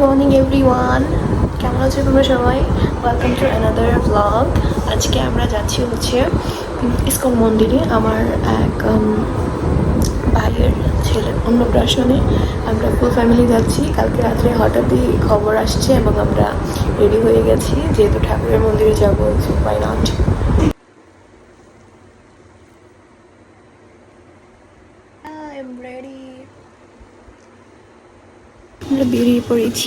Morning everyone কেমন আছো তোমরা সবাই? ওয়েলকাম টু অ্যানাদার ব্লগ আজকে আমরা যাচ্ছি হচ্ছে ইসকন মন্দিরে। আমার এক ভাইয়ের ছেলে অন্নপ্রাশনে আমরা ফুল ফ্যামিলি যাচ্ছি। কালকে রাত্রে হঠাৎই খবর আসছে এবং আমরা রেডি হয়ে গেছি, যেহেতু ঠাকুরের মন্দিরে যাব বাই নট I'm ready. আমরা বেরিয়ে পড়েছি।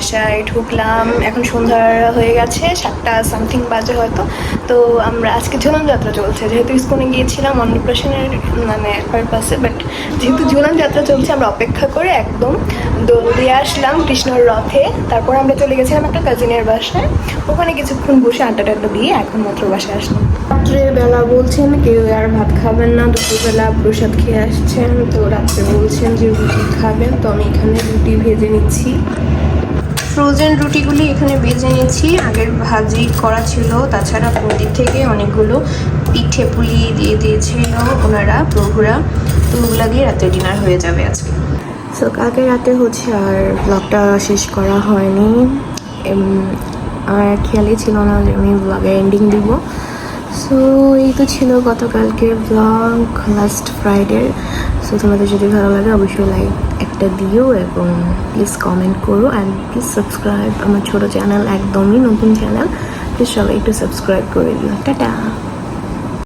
বাসায় ঢুকলাম। এখন সন্ধ্যা হয়ে গেছে, সাতটা সামথিং বাজে হয়তো। তো আমরা আজকে ঝুলন যাত্রা চলছে। যেহেতু স্কুলে গিয়েছিলাম অন্নপ্রাশনের মানে পারপাসে বাট যেহেতু ঝুলন যাত্রা চলছে, আমরা অপেক্ষা করে একদম দোল দিয়ে আসলাম কৃষ্ণর রথে। তারপর আমরা চলে গেছিলাম একটা কাজিনের বাসায়। ওখানে কিছুক্ষণ বসে আড্ডা টাড্ডা দিয়ে এখন মাত্র বাসায় আসলাম। রাত্রে বেলা বলছেন, কেউ আর ভাত খাবেন না। দুপুরবেলা প্রসাদ খেয়ে আসছেন। তো রাত্রে বলছেন যে রুটি খাবেন। তো আমি এখানে রুটি ভেজে নিচ্ছি। ফ্রোজেন রুটিগুলি এখানে বেজে নিয়েছি। আগের ভাজি করা ছিল, তাছাড়া মন্দির থেকে অনেকগুলো পিঠে পুলি দিয়ে দিয়েছিল ওনারা, প্রভুরা। তো ওগুলো দিয়ে রাতে ডিনার হয়ে যাবে আজকে। সো কালকে রাতে হচ্ছে আর ব্লগটা শেষ করা হয়নি। আর খেয়ালই ছিল না যে আমি ব্লগের এন্ডিং দিব। সো এই তো ছিল গতকালকের ব্লগ লাস্ট ফ্রাইডে সো তোমাদের যদি ভালো লাগে, অবশ্যই লাইক একটা দিও এবং প্লিজ কমেন্ট করো অ্যান্ড প্লিজ সাবস্ক্রাইব আমার ছোটো চ্যানেল একদমই নতুন চ্যানেল প্লিজ সবাই একটু সাবস্ক্রাইব করে দিও। টাটা!